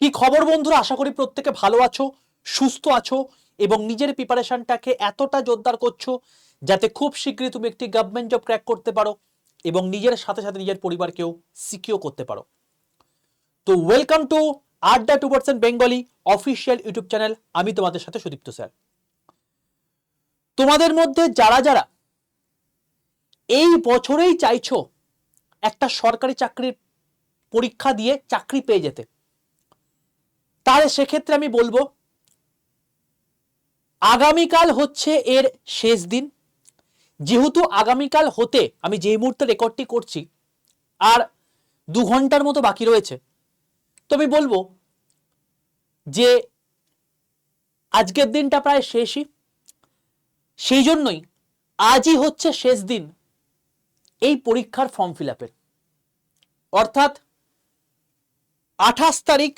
কি খবর বন্ধুরা? আশা করি প্রত্যেকে ভালো আছো, সুস্থ আছো এবং নিজের প্রিপারেশনটাকে এতটা জোরদার করছ যাতে খুব শীঘ্রই তুমি একটি গভর্নমেন্ট জব ক্র্যাক করতে পারো এবং নিজের সাথে সাথে নিজের পরিবারকেও সিকিও করতে পারো। তো welcome to Adda two percent Bengali official YouTube channel আমি তোমাদের সাথে সুদীপ্ত স্যার তোমাদের মধ্যে যারা যারা এই বছরেই চাইছো একটা সরকারি চাকরির পরীক্ষা দিয়ে চাকরি পেয়ে যেতে তাহলে সেক্ষেত্রে আমি বলব, আগামীকাল হচ্ছে এর শেষ দিন। যেহেতু আগামীকাল হতে আমি যেই মুহূর্তে রেকর্ডটি করছি, আর দু ঘণ্টার মতো বাকি রয়েছে, তো আমি বলব যে আজকের দিনটা প্রায় শেষই। সেই জন্যই আজই হচ্ছে শেষ দিন এই পরীক্ষার ফর্ম ফিল অর্থাৎ আঠাশ তারিখ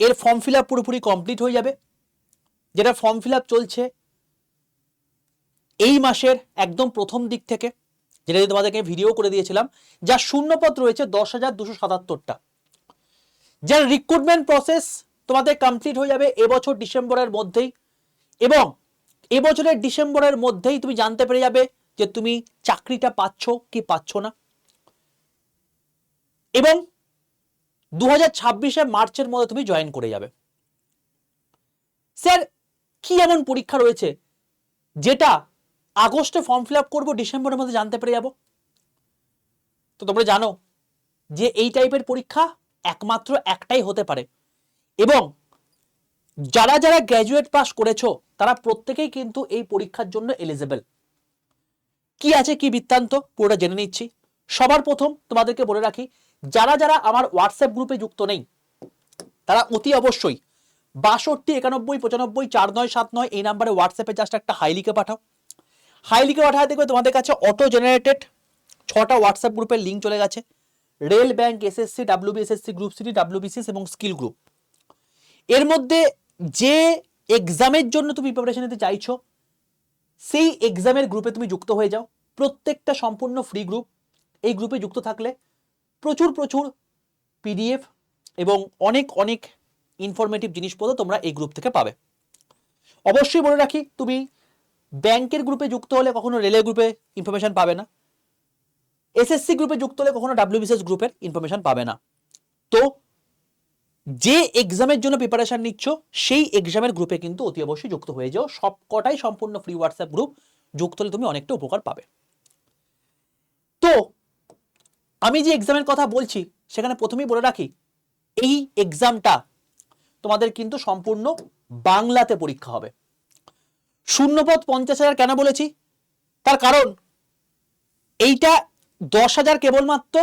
এর ফর্ম ফিল পুরোপুরি কমপ্লিট হয়ে যাবে। যেটা ফর্ম ফিল চলছে এই মাসের একদম প্রথম দিক থেকে, যেটা তোমাদেরকে ভিডিও করে দিয়েছিলাম যার শূন্যপদ রয়েছে দশ হাজার দুশো সাতাত্তরটা। যার রিক্রুটমেন্ট প্রসেস তোমাদের কমপ্লিট হয়ে যাবে এবছর ডিসেম্বরের মধ্যেই এবং এবছরের ডিসেম্বরের মধ্যেই তুমি জানতে পেরে যাবে যে তুমি চাকরিটা পাচ্ছ কি পাচ্ছ না। এবং দু হাজার মার্চের মধ্যে তুমি জয়েন করে যাবে। স্যার, কি এমন পরীক্ষা রয়েছে যেটা আগস্টে ফর্ম ফিল আপ করব, ডিসেম্বরের মধ্যে জানতে পেরে যাব? তো তোমরা জানো যে এই টাইপের পরীক্ষা একমাত্র একটাই হতে পারে। এবং যারা যারা গ্র্যাজুয়েট পাস করেছ, তারা প্রত্যেকেই কিন্তু এই পরীক্ষার জন্য এলিজেবল কি আছে, কি বৃত্তান্ত? পুরোটা জেনে নিচ্ছি। সবার প্রথম তোমাদেরকে বলে রাখি যারা যারা আমার হোয়াটসঅ্যাপ গ্রুপে যুক্ত নেই, তারা অতি অবশ্যই বাষট্টি, একানব্বই, পঁচানব্বই, চার নয়, সাত নয় এই নাম্বারে হোয়াটসঅ্যাপে জাস্ট একটা হাই লিখে পাঠাও। হাই লিখে পাঠাতে দেখবে তোমাদের কাছে অটো জেনারেটেড ছটা হোয়াটসঅ্যাপ গ্রুপের লিঙ্ক চলে গেছে। Rail bank SSC WBSSC group CT WBCS এবং স্কিল গ্রুপ এর মধ্যে যে এক্সামের জন্য তুমি প্রিপারেশন নিতে চাইছো, সেই এক্সামের গ্রুপে তুমি যুক্ত হয়ে যাও। প্রত্যেকটা সম্পূর্ণ ফ্রি গ্রুপ এই গ্রুপে যুক্ত থাকলে প্রচুর প্রচুর পিডিএফ এবং অনেক অনেক ইনফরমেটিভ জিনিসপত্র তোমরা এই গ্রুপ থেকে পাবে। অবশ্যই বলে রাখি, তুমি ব্যাংকের গ্রুপে যুক্ত হলে কখনো রেলের গ্রুপে ইনফরমেশন পাবে না। এসএসসি গ্রুপে যুক্ত হলে কখনো ডাব্লিউবিসিএস গ্রুপের ইনফরমেশন পাবে না। তো যে এক্সামের জন্য প্রিপারেশন নিচ্ছ, সেই এক্সামের গ্রুপে কিন্তু অতি অবশ্যই যুক্ত হয়ে যাও। সব কটাই সম্পূর্ণ ফ্রি হোয়াটসঅ্যাপ গ্রুপ যুক্ত হলে তুমি অনেকটা উপকার পাবে। আমি যে এক্সামের কথা বলছি, সেখানে প্রথমেই বলে রাখি, এই এক্সামটা তোমাদের কিন্তু সম্পূর্ণ বাংলাতে পরীক্ষা হবে। শূন্যপদ পঞ্চাশ হাজার কেন বলেছি? তার কারণ, এইটা দশ হাজার কেবলমাত্র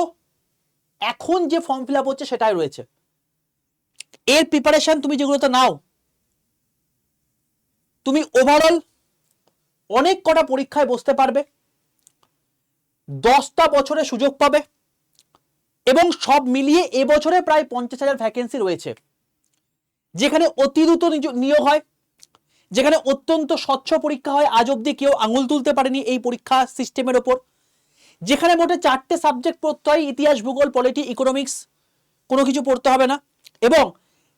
এখন যে ফর্ম ফিল আপ হচ্ছে সেটাই রয়েছে। এর প্রিপারেশন তুমি যেগুলোতে নাও, তুমি ওভারঅল অনেক কটা পরীক্ষায় বসতে পারবে, দশটা বছরে সুযোগ পাবে। এবং সব মিলিয়ে এবছরে প্রায় পঞ্চাশ হাজার ভ্যাকেন্সি রয়েছে। যেখানে অতি দ্রুত নিয়োগ হয়, যেখানে অত্যন্ত স্বচ্ছ পরীক্ষা হয়, আজ অবধি কেউ আঙুল তুলতে পারেনি এই পরীক্ষা সিস্টেমের ওপর। যেখানে মোটে চারটে সাবজেক্ট পড়তে হয় ইতিহাস, ভূগোল পলিটি ইকোনমিক্স কোনো কিছু পড়তে হবে না। এবং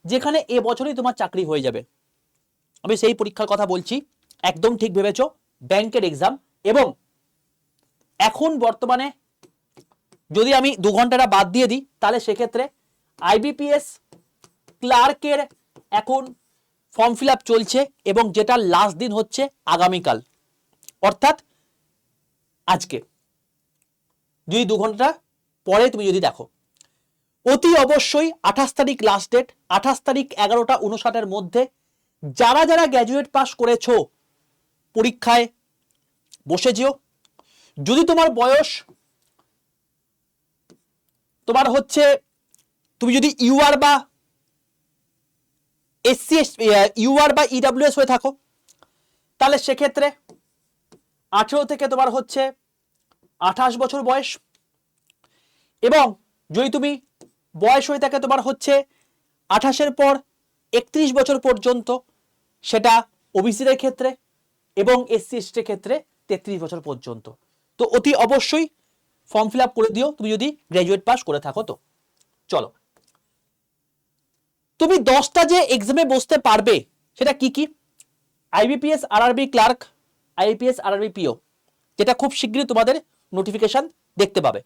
যেখানে এ বছরই তোমার চাকরি হয়ে যাবে। আমি সেই পরীক্ষার কথা বলছি, একদম ঠিক ভেবেছো, ব্যাংকের এক্সাম এবং এখন বর্তমানে যদি আমি দু ঘন্টাটা বাদ দিয়ে দিই, তাহলে সেক্ষেত্রে আইবিপিএস ক্লার্কের এখন ফর্ম ফিল চলছে এবং যেটা লাস্ট দিন হচ্ছে আগামীকাল। অর্থাৎ আজকে। যদি দু ঘণ্টা পরে তুমি যদি দেখো, অতি অবশ্যই আঠাশ তারিখ লাস্ট ডেট আঠাশ তারিখ এগারোটা উনষাটের মধ্যে যারা যারা গ্র্যাজুয়েট পাস করেছ, পরীক্ষায় বসে যেও যদি তোমার বয়স তোমার হচ্ছে, তুমি যদি ইউআর বা এসসি ইউআর বা ইডাব্লিউএস হয়ে থাকো, তাহলে সেক্ষেত্রে আঠেরো থেকে তোমার হচ্ছে আঠাশ বছর বয়স। এবং যদি তুমি বয়স হয়ে থাকে তোমার হচ্ছে আঠাশের পর একত্রিশ বছর পর্যন্ত, সেটা ওবিসিদের ক্ষেত্রে এবং এসসি এসটির ক্ষেত্রে তেত্রিশ বছর পর্যন্ত। তো অতি অবশ্যই ফর্ম ফিল করে দিও, তুমি যদি গ্র্যাজুয়েট পাস করে থাকো তো। চলো। তুমি দশটা যে এক্সামে বসতে পারবে, সেটা কি কি? IBPS RRB clerk IPS RRB PO যেটা খুব শীঘ্রই তোমাদের নোটিফিকেশন দেখতে পাবে।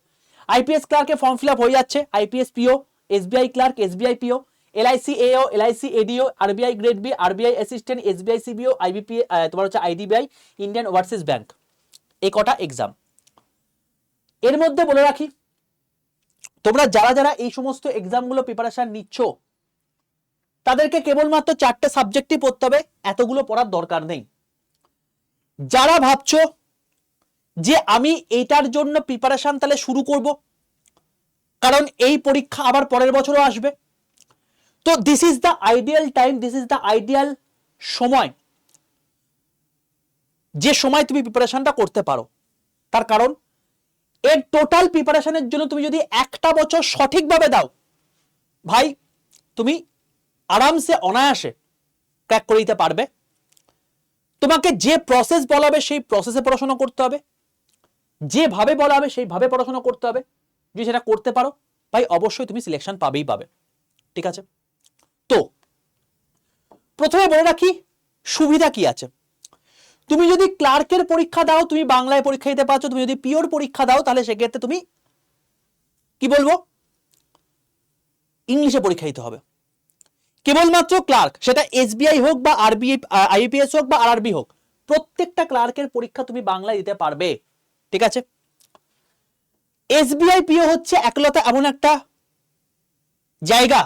আইপিএস ক্লার্কে ফর্ম ফিল হয়ে যাচ্ছে। IPS PO SBI clerk SBI PO LIC AO LIC ADO RBI grade B RBI assistant SBI CBO IBP তোমার হচ্ছে আইডিবিআই ইন্ডিয়ান ওভারসিজ ব্যাংক এই কটা এক্সাম এর মধ্যে বলে রাখি, তোমরা যারা যারা এই সমস্ত এক্সামগুলো প্রিপারেশন নিচ্ছ, তাদেরকে কেবলমাত্র চারটে সাবজেক্টই পড়তে হবে, এতগুলো পড়ার দরকার নেই। যারা ভাবছ যে আমি এইটার জন্য প্রিপারেশন তাহলে শুরু করব, কারণ এই পরীক্ষা আবার পরের বছরও আসবে, তো this is the ideal time this is the ideal সময়, যে সময় তুমি প্রিপারেশনটা করতে পারো। তার কারণ এর টোটাল প্রিপারেশনের জন্য তুমি যদি একটা বছর সঠিকভাবে দাও, ভাই, তুমি আরামসে অনায়াসে ক্র্যাক করে দিতে পারবে। তোমাকে যে প্রসেস বলা হবে সেই প্রসেসে পড়াশোনা করতে হবে। যেভাবে বলা হবে সেইভাবে পড়াশোনা করতে হবে। যদি সেটা করতে পারো, ভাই, অবশ্যই তুমি সিলেকশন পাবেই পাবে। ঠিক আছে? তো, প্রথমে বলে রাখি, সুবিধা কি আছে? তুমি যদি ক্লার্কের পরীক্ষা দাও, তুমি বাংলায় পরীক্ষা দিতে পারছ, তুমি যদি পিওর পরীক্ষা দাও, তাহলে সেক্ষেত্রে তুমি কি বলব? ইংলিশে পরীক্ষা দিতে হবে। কেবলমাত্র ক্লার্ক, সেটা এসবিআই হোক বা আরবি আইপিএস হোক বা আরআরবি হোক, প্রত্যেকটা ক্লার্কের পরীক্ষা তুমি বাংলায় দিতে পারবে। ঠিক আছে? এসবিআই পিও হচ্ছে একলতা এমন একটা জায়গা,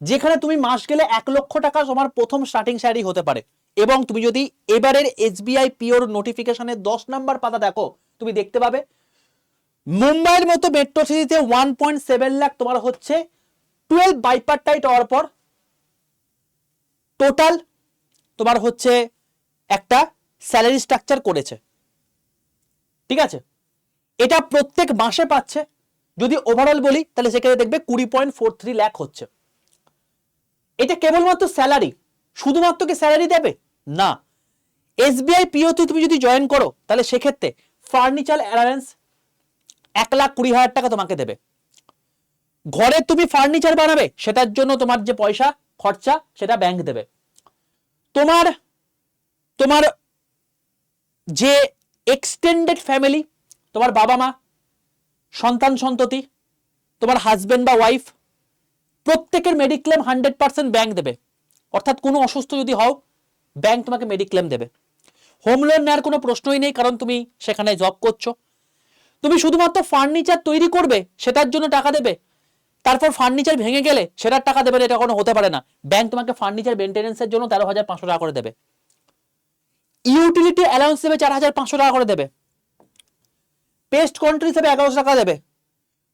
যেখানে তুমি মাস গেলে এক লক্ষ টাকা তোমার প্রথম স্টার্টিং স্যালারি হতে পারে। এবং তুমি যদি এবারের এসবিআই পিওর নোটিফিকেশনের দশ নাম্বার পাতা দেখো, তুমি দেখতে পাবে, মুম্বাইয়ের মতো মেট্রো সিটিতে ওয়ান পয়েন্ট সেভেন লাখ তোমার হচ্ছে টুয়েলভ বাইপার টাইট হওয়ার পর টোটাল তোমার হচ্ছে একটা স্যালারি স্ট্রাকচার করেছে। ঠিক আছে? এটা প্রত্যেক মাসে পাচ্ছে। যদি ওভারঅল বলি, তাহলে সেখানে দেখবে কুড়ি পয়েন্ট ফোর থ্রি ল্যাক হচ্ছে। এটা কেবলমাত্র স্যালারি শুধুমাত্র কি স্যালারি দেবে? না। এসবিআই পিওতে তুমি যদি জয়েন করো, তাহলে সেক্ষেত্রে ফার্নিচার অ্যালায়েন্স এক লাখ কুড়ি হাজার টাকা তোমাকে দেবে। ঘরে তুমি ফার্নিচার বানাবে, সেটার জন্য তোমার যে পয়সা, খরচা, সেটা ব্যাংক দেবে। তোমার তোমার যে এক্সটেন্ডেড ফ্যামিলি তোমার বাবা মা, সন্তান সন্ততি, তোমার হাজবেন্ড বা ওয়াইফ প্রত্যেকের মেডিক্লেম হান্ড্রেড পার্সেন্ট ব্যাংক দেবে। অর্থাৎ কোনো অসুস্থ যদি হও ব্যাংক তোমাকে মেডিক্লেম দেবে। হোম লোন নেওয়ার কোনো প্রশ্নই নেই, কারণ তুমি সেখানে জব করছ। তুমি শুধুমাত্র ফার্নিচার তৈরি করবে, সেটার জন্য টাকা দেবে। তারপর ফার্নিচার ভেঙে গেলে সেটার টাকা দেবে এটা কোনো হতে পারে না। ব্যাংক তোমাকে ফার্নিচার মেনটেন্সের জন্য তেরো হাজার পাঁচশো টাকা করে দেবে। ইউটিলিটি অ্যালাউন্স দেবে চার হাজার পাঁচশো টাকা করে দেবে। পেস্ট কন্ট্রি হিসেবে এগারোশো টাকা দেবে।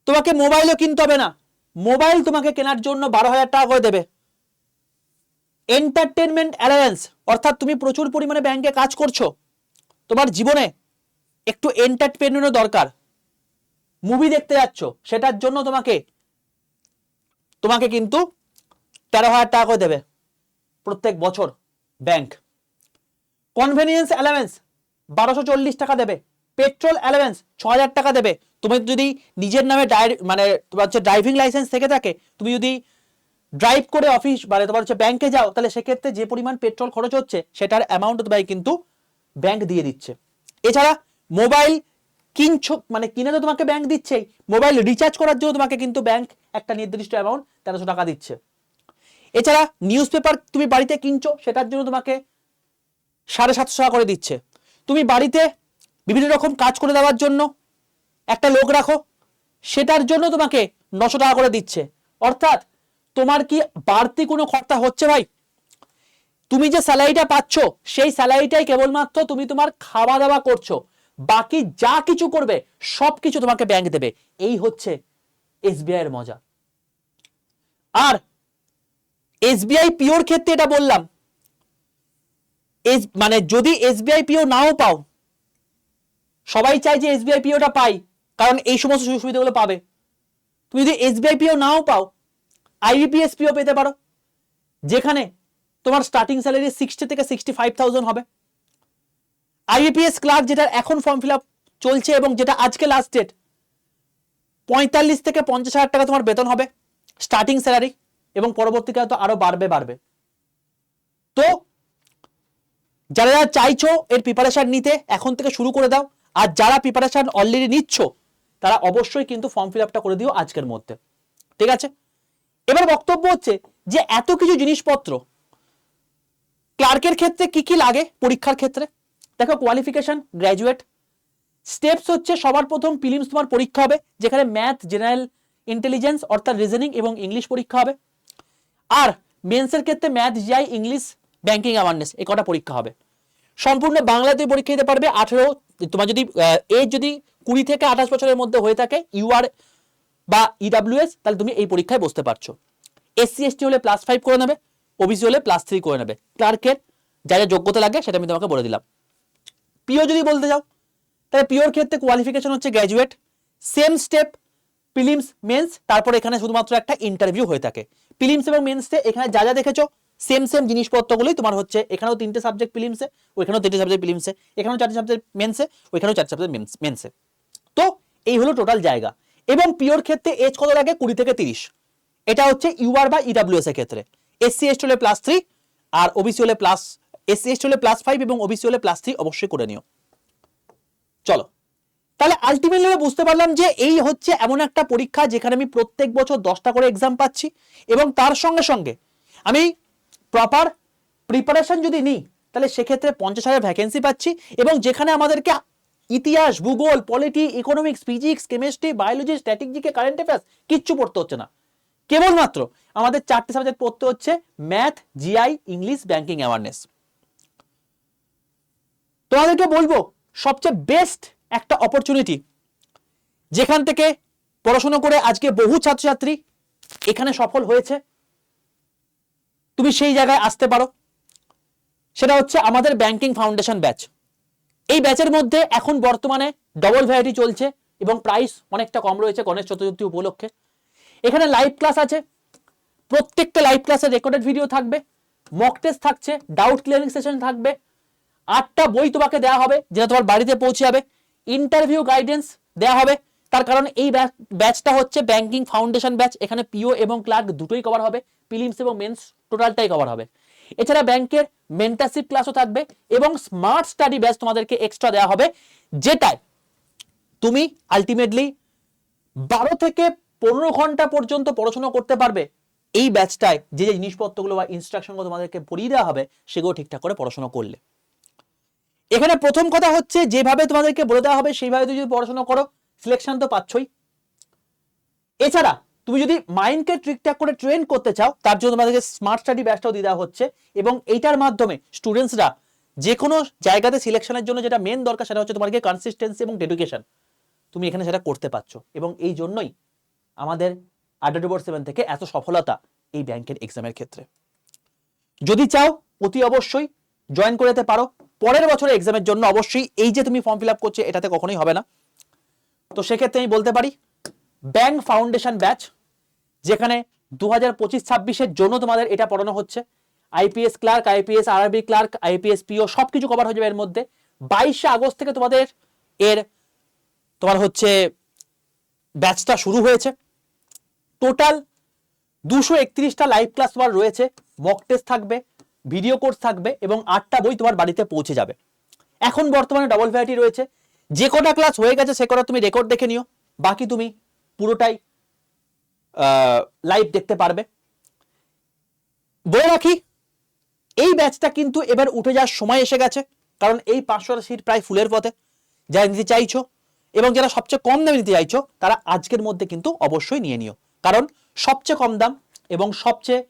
তোমাকে মোবাইলও কিনতে হবে না। মোবাইল তোমাকে কেনার জন্য বারো হাজার টাকা করে দেবে। এন্টারটেনমেন্ট অ্যালায়েন্স অর্থাৎ তুমি প্রচুর পরিমাণে ব্যাংকে কাজ করছ, তোমার জীবনে একটু এন্টারটেনমেন্টও দরকার। মুভি দেখতে যাচ্ছ, সেটার জন্য তোমাকে তোমাকে কিন্তু তেরো হাজার টাকা করে দেবে প্রত্যেক বছর ব্যাংক কনভেনিয়েন্স অ্যালাওয়েন্স বারোশো চল্লিশ টাকা দেবে পেট্রোল অ্যালাওয়েন্স ছ হাজার টাকা দেবে। তুমি যদি নিজের নামে মানে তোমার হচ্ছে ড্রাইভিং লাইসেন্স থেকে থাকে, তুমি যদি ড্রাইভ করে অফিস মানে তোমার হচ্ছে ব্যাংকে যাও, তাহলে সেক্ষেত্রে যে পরিমাণ পেট্রোল খরচ হচ্ছে, সেটার অ্যামাউন্ট তোমায় কিন্তু ব্যাংক দিয়ে দিচ্ছে। এছাড়া মোবাইল কিনছো মানে কিনে তো তোমাকে ব্যাংক দিচ্ছেই মোবাইল রিচার্জ করার জন্য তোমাকে কিন্তু ব্যাংক একটা নির্দিষ্ট অ্যামাউন্ট তেরোশো টাকা দিচ্ছে। এছাড়া নিউজ পেপার তুমি বাড়িতে কিনছো, সেটার জন্য তোমাকে সাড়ে সাতশো টাকা করে দিচ্ছে। তুমি বাড়িতে বিভিন্ন রকম কাজ করে দেওয়ার জন্য একটা লোক রাখো, সেটার জন্য তোমাকে নশো টাকা করে দিচ্ছে। অর্থাৎ তোমার কি বাড়তি কোনো খরচা হচ্ছে ভাই? তুমি যে স্যালারিটা পাচ্ছ, সেই স্যালারিটাই কেবলমাত্র তুমি তোমার খাওয়া দাওয়া করছ। বাকি যা কিছু করবে সব কিছু তোমাকে ব্যাংক দেবে। এই হচ্ছে এসবিআই এর মজা। আর এসবিআই পিওর ক্ষেত্রে এটা বললাম। মানে যদি এসবিআই পিও নাও পাও, সবাই চায় যে এসবিআই পিওটা পাই, কারণ এই সমস্ত সুযোগ সুবিধাগুলো পাবে। তুমি যদি এসবিআই পিও নাও পাও আইবিপিএস পিও পেতে পারো, যেখানে তোমার স্টার্টিং স্যালারি সিক্সটি থেকে সিক্সটি ফাইভ থাউজেন্ড হবে আইবিপিএস ক্লার্ক যেটা এখন ফর্ম ফিল আপ চলছে এবং যেটা আজকে লাস্ট ডেট পঁয়তাল্লিশ থেকে পঞ্চাশ হাজার টাকা তোমার বেতন হবে স্টার্টিং স্যালারি এবং পরবর্তীকালে তো আরও বাড়বে বাড়বে। তো যারা যারা চাইছো এর প্রিপারেশন নিতে, এখন থেকে শুরু করে দাও। আর যারা প্রিপারেশন অলরেডি নিচ্ছ, তারা অবশ্যই কিন্তু ফর্ম ফিল আপটা করে দিও আজকের মধ্যে। ঠিক আছে? এবার বক্তব্য হচ্ছে যে এত কিছু জিনিসপত্র ক্লার্কের ক্ষেত্রে কি কি লাগে পরীক্ষার ক্ষেত্রে? দেখো কোয়ালিফিকেশন গ্র্যাজুয়েট স্টেপস হচ্ছে সবার প্রথম প্রিলিমস তোমার পরীক্ষা হবে, যেখানে ম্যাথ জেনারেল ইন্টেলিজেন্স অর্থাৎ রিজনিং এবং ইংলিশ পরীক্ষা হবে। আর মেন্সের ক্ষেত্রে math GI English banking awareness এই কটা পরীক্ষা হবে। সম্পূর্ণ বাংলাতে পরীক্ষা দিতে পারবে। আঠেরো, তোমার যদি এজ যদি কুড়ি থেকে আঠাশ বছরের মধ্যে হয়ে থাকে ইউআর বা ইডাব্লিউএস তাহলে তুমি এই পরীক্ষায় বসতে পারছ। এসসি এসটি হলে প্লাস ফাইভ করে নেবে ওবিসি হলে প্লাস থ্রি করে নেবে। ক্লার্কের যা যা যোগ্যতা লাগে, সেটা আমি তোমাকে বলে দিলাম। পিও যদি বলতে যাও, তাহলে পিওর ক্ষেত্রে কোয়ালিফিকেশন হচ্ছে graduate same step prelims mains তারপর এখানে শুধুমাত্র একটা ইন্টারভিউ হয়ে থাকে। প্রিলিমস এবং মেন্সে এখানে যা যা দেখেছ সেম সেম জিনিসপত্রগুলোই তোমার হচ্ছে, এখানেও তিনটে সাবজেক্ট প্রিলিমসে ওইখানেও তিনটে সাবজেক্ট প্রিলিমসে এখানেও চারটে সাবজেক্ট মেন্সে ওইখানেও চারটে সাবজেক্ট মেন্সে তো এই হলো টোটাল জায়গা। এবং পিওর ক্ষেত্রে এজ কত লাগে? কুড়ি থেকে তিরিশ। এটা হচ্ছে ইউআর বা ইডাব্লিউএস এর ক্ষেত্রে। এসসি, এসটি হলে প্লাস থ্রি আর ওবিসি হলে প্লাস এসসি, এসটি হলে প্লাস ফাইভ এবং ওবিসি হলে প্লাস থ্রি অবশ্যই করে নিও। চলো। তাহলে আলটিমেটলি আমি বুঝতে পারলাম যে এই হচ্ছে এমন একটা পরীক্ষা যেখানে আমি প্রত্যেক বছর দশটা করে এক্সাম পাচ্ছি এবং তার সঙ্গে সঙ্গে আমি প্রপার প্রিপারেশন যদি নিই, তাহলে সেক্ষেত্রে পঞ্চাশ হাজার ভ্যাকেন্সি পাচ্ছি এবং যেখানে আমাদেরকে ইতিহাস, ভূগোল polity economics physics chemistry biology স্ট্র্যাটেজিকে current affairs কিচ্ছু পড়তে হচ্ছে না। কেবলমাত্র আমাদের চারটে সাবজেক্ট পড়তে হচ্ছে math GI English banking awareness তোমাদেরকে বলব, সবচেয়ে বেস্ট একটা অপরচুনিটি যেখান থেকে পড়াশোনা করে আজকে বহু ছাত্রছাত্রী এখানে সফল হয়েছে। তুমি সেই জায়গায় আসতে পারো। সেটা হচ্ছে আমাদের ব্যাংকিং ফাউন্ডেশন ব্যাচ এই ব্যাচের মধ্যে এখন বর্তমানে ডবল ভ্যারাইটি চলছে এবং প্রাইস অনেকটা কম রয়েছে গণেশ চতুর্থী উপলক্ষে। এখানে লাইভ ক্লাস আছে, প্রত্যেকটা লাইভ ক্লাসে রেকর্ডেড ভিডিও থাকবে মক টেস্ট থাকছে ডাউট ক্লিয়ারিং সেশন থাকবে, আটটা বই তোমাকে দেওয়া হবে যেটা তোমার বাড়িতে পৌঁছে যাবে ইন্টারভিউ গাইডেন্স দেওয়া হবে, তার কারণ এই ব্যাচটা হচ্ছে ব্যাংকিং ফাউন্ডেশন ব্যাচ এখানে পিও এবং ক্লার্ক দুটোই কভার হবে প্রিলিমস এবং মেন্স টোটালটাই কভার হবে। এছাড়া ব্যাংকের মেন্টারশিপ ক্লাসও থাকবে এবং স্মার্ট স্টাডি ব্যাচ তোমাদেরকে এক্সট্রা দেওয়া হবে, যেটায় তুমি আলটিমেটলি বারো থেকে পনেরো ঘণ্টা পর্যন্ত পড়াশোনা করতে পারবে। এই ব্যাচটায় যে যে জিনিসপত্রগুলো বা ইনস্ট্রাকশনগুলো তোমাদেরকে পড়িয়ে দেওয়া হবে, সেগুলো ঠিকঠাক করে পড়াশোনা করলে। এখানে প্রথম কথা হচ্ছে, যেভাবে তোমাদেরকে বলে দেওয়া হবে, সেইভাবে তুমি যদি পড়াশোনা করো সিলেকশন তো পাচ্ছই। এছাড়া তুমি যদি মাইন্ডকে ঠিকঠাক করে ট্রেন করতে চাও, তার জন্য তোমাদেরকে স্মার্ট স্টাডি ব্যাচটাও দিয়ে দেওয়া হচ্ছে এবং এইটার মাধ্যমে স্টুডেন্টসরা যে কোনো জায়গাতে সিলেকশনের জন্য যেটা মেন দরকার সেটা হচ্ছে তোমাকে কনসিস্টেন্সি এবং ডেডিকেশন তুমি এখানে সেটা করতে পারছ এবং এই জন্যই আমাদের আড্ডা ডুবর সেভেন থেকে এত সফলতা এই ব্যাংকের এক্সামের ক্ষেত্রে। যদি চাও, অতি অবশ্যই জয়েন করে যেতে পারো। পরের বছরের এক্সামের জন্য অবশ্যই এই যে তুমি ফর্ম ফিল আপ করছ, এটাতে কখনোই হবে না। তো সেক্ষেত্রে আমি বলতে পারি ব্যাংক ফাউন্ডেশন ব্যাচ যেখানে দু হাজার পঁচিশ ছাব্বিশের জন্য তোমাদের এটা পড়ানো হচ্ছে। IPS clerk IPS RRB clerk IPS PO সব কিছু কভার হয়ে যাবে এর মধ্যে। বাইশে আগস্ট থেকে তোমাদের এর তোমার হচ্ছে ব্যাচটা শুরু হয়েছে। টোটাল দুশো একত্রিশটা লাইভ ক্লাস তোমার রয়েছে। মক টেস্ট থাকবে ভিডিও কোর্স থাকবে এবং আটটা বই তোমার বাড়িতে পৌঁছে যাবে। এখন বর্তমানে ডবল ভ্যারাইটি রয়েছে। যে কটা ক্লাস হয়ে গেছে সে কটা তুমি রেকর্ড দেখে নিও। বাকি তুমি পুরোটাই লাইভ দেখতে পারবে। বলে রাখি, এই ব্যাচটা কিন্তু এবার উঠে যাওয়ার সময় এসে গেছে, কারণ এই পাঁচশোটা সিট প্রায় ফুলের পথে। যারা নিতে চাইছো এবং যারা সবচেয়ে কম দামে নিতে চাইছো, তারা আজকের মধ্যে কিন্তু অবশ্যই নিয়ে নিও। কারণ সবচেয়ে কম দাম এবং সবচেয়ে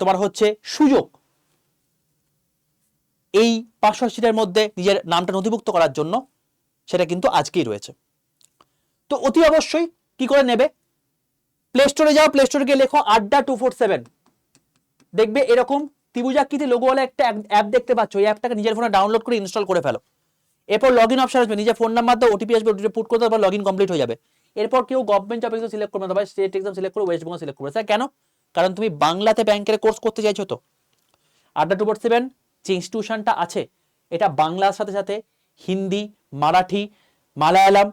তোমার হচ্ছে সুযোগ এই পাঁচশো সিটের মধ্যে নিজের নামটা নথিভুক্ত করার জন্য, সেটা কিন্তু আজকেই রয়েছে। তো অতি অবশ্যই কি করে নেবে? প্লে স্টোরে যাও প্লে স্টোরে গিয়ে লেখো আড্ডা টু ফোর সেভেন দেখবে এরকম ত্রিভুজাকৃতি লোগোওয়ালা একটা অ্যাপ দেখতে পাচ্ছ। এই অ্যাপটাকে নিজের ফোনে ডাউনলোড করে ইনস্টল করে ফেলো। এরপর লগ ইন অপশন আসবে, নিজের ফোন নাম্বার দাও ওটিপি আসবে ওটিপি পুট করে তারপর লগ ইন কমপ্লিট হয়ে যাবে। এরপর কেউ গভর্নমেন্ট জব এক্সাম সিলেক্ট করবে না স্টেট এক্সাম সিলেক্ট করে ওয়েস্ট বেঙ্গল সিলেক্ট করবে। স্যার, কেন? কারণ তুমি বাংলাতে ব্যাংকের কোর্স করতে চাইছো তো। আড্ডা টু ফোর সেভেন যে ইনস্টিটিউশনটা আছে। এটা বাংলার সাথে সাথে হিন্দি, মারাঠি, মালায়ালাম,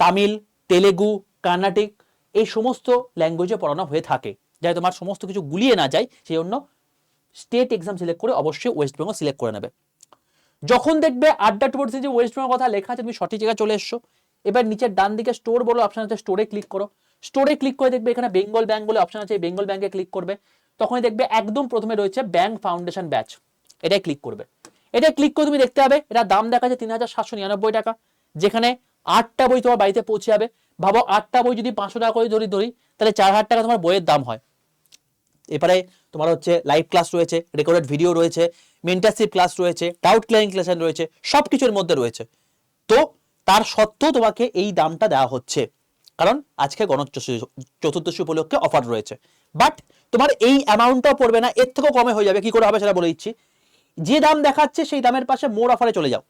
তামিল, তেলেগু কর্ণাটিক এই সমস্ত ল্যাঙ্গুয়েজে পড়ানো হয়ে থাকে। যাতে তোমার সমস্ত কিছু গুলিয়ে না যায়, সেই জন্য স্টেট এক্সাম সিলেক্ট করে অবশ্যই ওয়েস্ট বেঙ্গল সিলেক্ট করে নেবে। যখন দেখবে আড্ডা টুয়ার্ডস যে ওয়েস্ট বেঙ্গল কথা লেখা আছে, তুমি সঠিক জায়গায় চলে এসছো। এবার নিচের ডান দিকে স্টোর বলে অপশন আছে স্টোরে ক্লিক করো। স্টোরে ক্লিক করে দেখবে এখানে বেঙ্গল ব্যাঙ্ক বলে অপশন আছে বেঙ্গল ব্যাঙ্কে ক্লিক করবে। তখনই দেখবে একদম প্রথমে রয়েছে ব্যাংক ফাউন্ডেশন ব্যাচ এটাই ক্লিক করবে। এটা ক্লিক করে তুমি দেখতে হবে এটা দাম দেখা যাচ্ছে তিন হাজার সাতশো নিরানব্বই টাকা। যেখানে আটটা বই তোমার বাড়িতে পৌঁছে যাবে। ভাবো, আটটা বই যদি পাঁচশো টাকা করে ধরি ধরি, তাহলে চার হাজার টাকা তোমার বইয়ের দাম হয়। এবারে তোমার হচ্ছে লাইভ ক্লাস রয়েছে রেকর্ডেড ভিডিও রয়েছে মেন্টারশিপ ক্লাস রয়েছে ডাউট ক্লিয়ারিং ক্লাস রয়েছে সব কিছুর মধ্যে রয়েছে। তো তার সত্ত্বেও তোমাকে এই দামটা দেওয়া হচ্ছে। কারণ আজকে চতুর্দশী- চতুর্দশী উপলক্ষে অফার রয়েছে। বাট তোমার এই অ্যামাউন্টটাও পড়বে না, এর থেকেও কমে হয়ে যাবে। কি করে হবে সেটা বলে দিচ্ছি। যে দাম দেখাচ্ছে, সেই দামের পাশে মোর অফারে চলে যাও।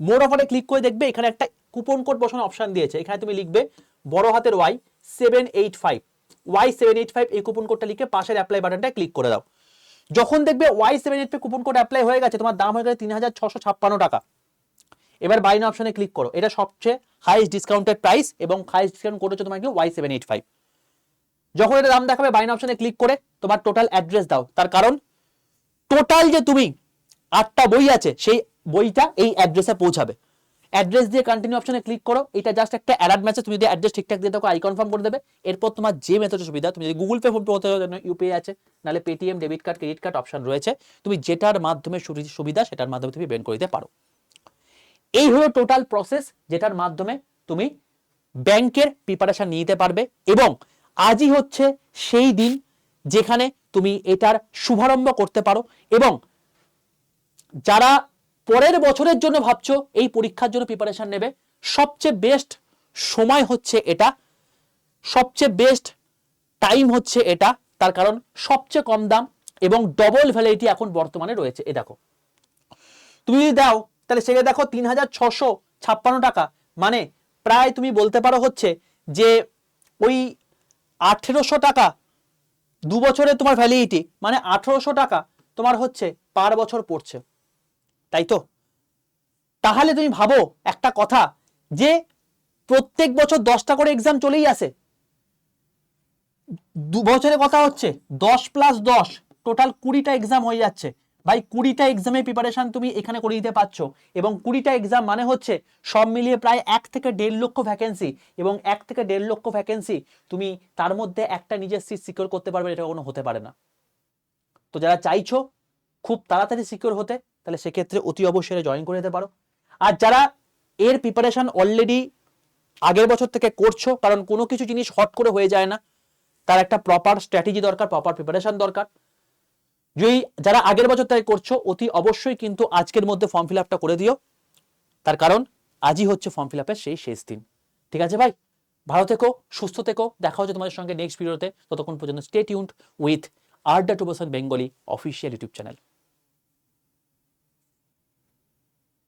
মোর অফারে ক্লিক করে দেখবে, এখানে একটা কুপন কোড বসানোর অপশান দিয়েছে। এখানে তুমি লিখবে বড় হাতের Y seven eight five Y seven eight five এই কুপন কোডটা লিখে পাশের অ্যাপ্লাই বাটনটা ক্লিক করে দাও। যখন দেখবে Y seven eight five coupon code apply হয়ে গেছে, তোমার দাম হয়ে গেছে তিন হাজার ছশো ছাপ্পান্ন টাকা। এবার বাইন অপশনে ক্লিক করো। এটা সবচেয়ে হাইস্ট ডিসকাউন্টেড প্রাইস এবং হাইস্ট ডিসকাউন্ট কোড হচ্ছে তোমাকে ওয়াই সেভেন এইট ফাইভ যখন এটা দাম দেখাবে বাইন অপশনে ক্লিক করে তোমার টোটাল অ্যাড্রেস দাও। তার কারণ টোটাল যে তুমি আটটা বই আছে, সেই বইটা এই অ্যাড্রেসে পৌঁছাবে। অ্যাড্রেস দিয়ে কন্টিনিউ অপশনে ক্লিক করো। এটা জাস্ট একটা অ্যালার্ট মেসেজ তুমি যদি অ্যাড্রেস ঠিকঠাক দিয়ে থাকো আই কনফার্ম করে দেবে। এরপর তোমার যে মেথডের সুবিধা, তুমি যদি গুগল পে ফোন পে হতে জন্য ইউপিআই আছে, নাহলে Paytm debit card credit card option রয়েছে। তুমি যেটার মাধ্যমে সুবি- সুবিধা, সেটার মাধ্যমে তুমি পেমেন্ট করে দিতে পারো। এই হলো টোটাল প্রসেস যেটার মাধ্যমে তুমি ব্যাংকের প্রিপারেশন নিতে পারবে এবং আজই হচ্ছে সেই দিন যেখানে তুমি এটার শুভারম্ভ করতে পারো এবং যারা পরের বছরের জন্য ভাবছ, এই পরীক্ষার জন্য প্রিপারেশন নেবে। সবচেয়ে বেস্ট সময় হচ্ছে এটা। সবচেয়ে বেস্ট টাইম হচ্ছে এটা। তার কারণ সবচেয়ে কম দাম এবং ডবল ভ্যালিডিটি এখন বর্তমানে রয়েছে। এ দেখো। তুমি যদি দাও, তাহলে সেখানে দেখো তিন হাজার ছশো ছাপ্পান্ন টাকা। মানে প্রায় তুমি বলতে পারো হচ্ছে যে ওই আঠেরোশো টাকা দু বছরে তোমার ভ্যালিডিটি মানে আঠেরোশো টাকা তোমার হচ্ছে পার বছর পড়ছে। তাই তো তাহলে তুমি ভাবো একটা কথা, যে প্রত্যেক বছর দশটা করে এক্সাম চলেই আসে। দু বছরের কথা হচ্ছে, দশ প্লাস দশ টোটাল কুড়িটা এক্সাম হয়ে যাচ্ছে। ভাই, কুড়িটা এক্সামের প্রিপারেশন তুমি এখানে করে দিতে পারছ। এবং কুড়িটা এক্সাম মানে হচ্ছে সব মিলিয়ে প্রায় এক থেকে দেড় লক্ষ ভ্যাকেন্সি এবং এক থেকে দেড় লক্ষ ভ্যাকেন্সি তুমি তার মধ্যে একটা নিজের সিট সিকিউর করতে পারবে, এটা কোনো হতে পারে না। তো যারা চাইছো, খুব তাড়াতাড়ি সিকিউর হতে। তাহলে সেক্ষেত্রে অতি অবশ্যই জয়েন করে নিতে পারো। আর যারা এর প্রিপারেশন অলরেডি আগের বছর থেকে করছ, কারণ কোনো কিছু জিনিস হট করে হয়ে যায় না, তার একটা প্রপার স্ট্র্যাটেজি দরকার প্রপার প্রিপারেশন দরকার। যদি যারা আগের বছর থেকে করছ, অতি অবশ্যই কিন্তু আজকের মধ্যে ফর্ম ফিল আপটা করে দিও। তার কারণ আজই হচ্ছে ফর্ম ফিল আপের সেই শেষ দিন। ঠিক আছে ভাই? ভালো থেকো, সুস্থ থেকো, দেখা হচ্ছে তোমাদের সঙ্গে নেক্সট ভিডিওতে ততক্ষণ পর্যন্ত স্টে টিউন্ড উইথ আর ডা টু বেঙ্গলি অফিসিয়াল ইউটিউব চ্যানেল